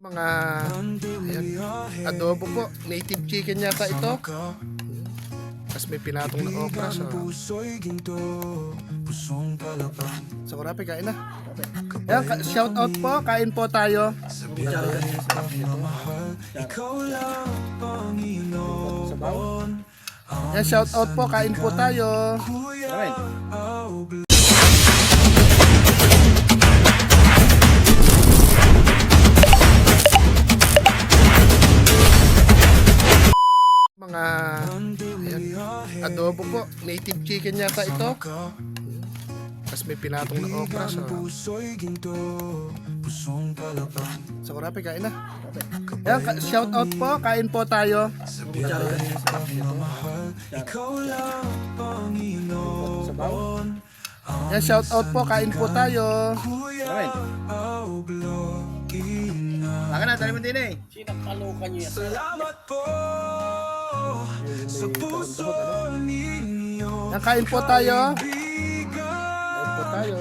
Mga ayan, adobo po. Native chicken yata ito. Tapos may pinatong na okra. So, so grabe, kain na. Ayan, ka- shout out po. Kain po tayo. Ayan, shout out po. Kain po tayo. Kuya, adobo po. Native chicken yata ito. Tapos may pinatong na okra. So, so grabe, kain na. Ayan, ka- shout out po. Kain po tayo. Ayan, shout out po. Kain po tayo. Ingat Baka na, tali mo din eh. Salamat po sa puso ninyo Ayan, kain po tayo. Bigan Kain po tayo.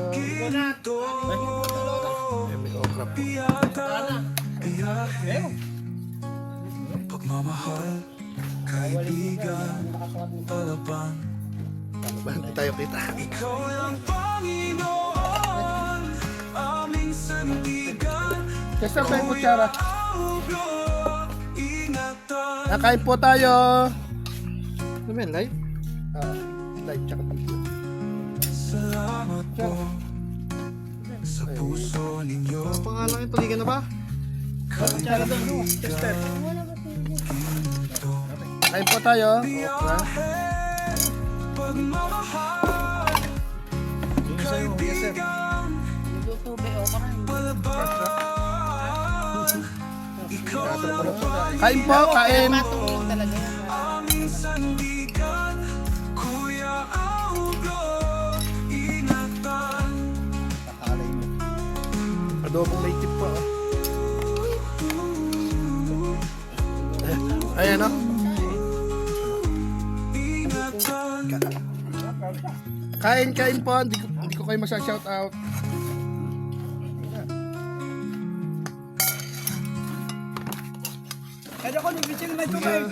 Pagmamahal, kaibigan, palapan Ba, Hindi tayo kita. Ikaw lang Panginoon Aming sandigan Kasi pa yung kutsara. Auglo, ingatan Ayan, kain po tayo. Ano ba yun, live? Ah, live tsaka video. Salamat po sa puso ninyo Pangalan yung tuligan na ba? Kain po tayo. Pagmamahal Kaibigan Palaban Kain po, kain. aming sandigan Kuya Augo Ingatan Adobong native po. oh. Ayan o. Kain, kain po. Hindi ko, hindi ko kayo masya-shout out. Kaya ko, nagbisin may tubig.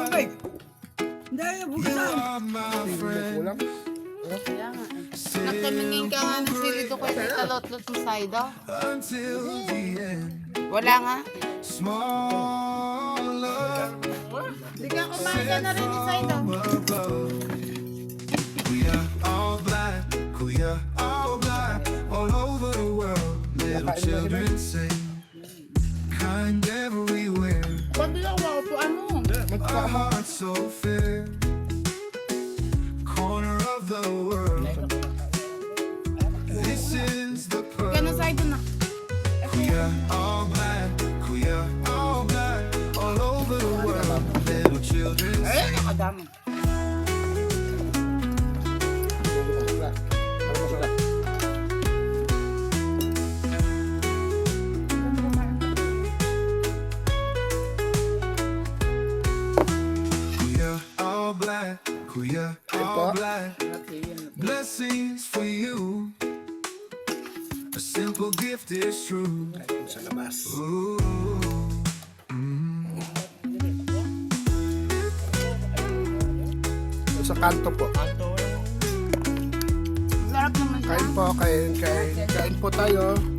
Tubig. Hindi, buksan. Kulang. Kaya nga. Nagtamingin ka nga ng silito ko sa talotlot mo the end Wala nga. Hindi ka kumain ka na rin the world. Little children sing, kind everywhere. Maupuan mo. So fair, corner of the world. This is the na na. Are all black, we are all black, all over the world. Little children Eh, nakadami. Are all black. Blessings for you. A simple gift is true. Sa labas. Ooh. Sa kanto po. Kain po, kain, kain. Kain po tayo.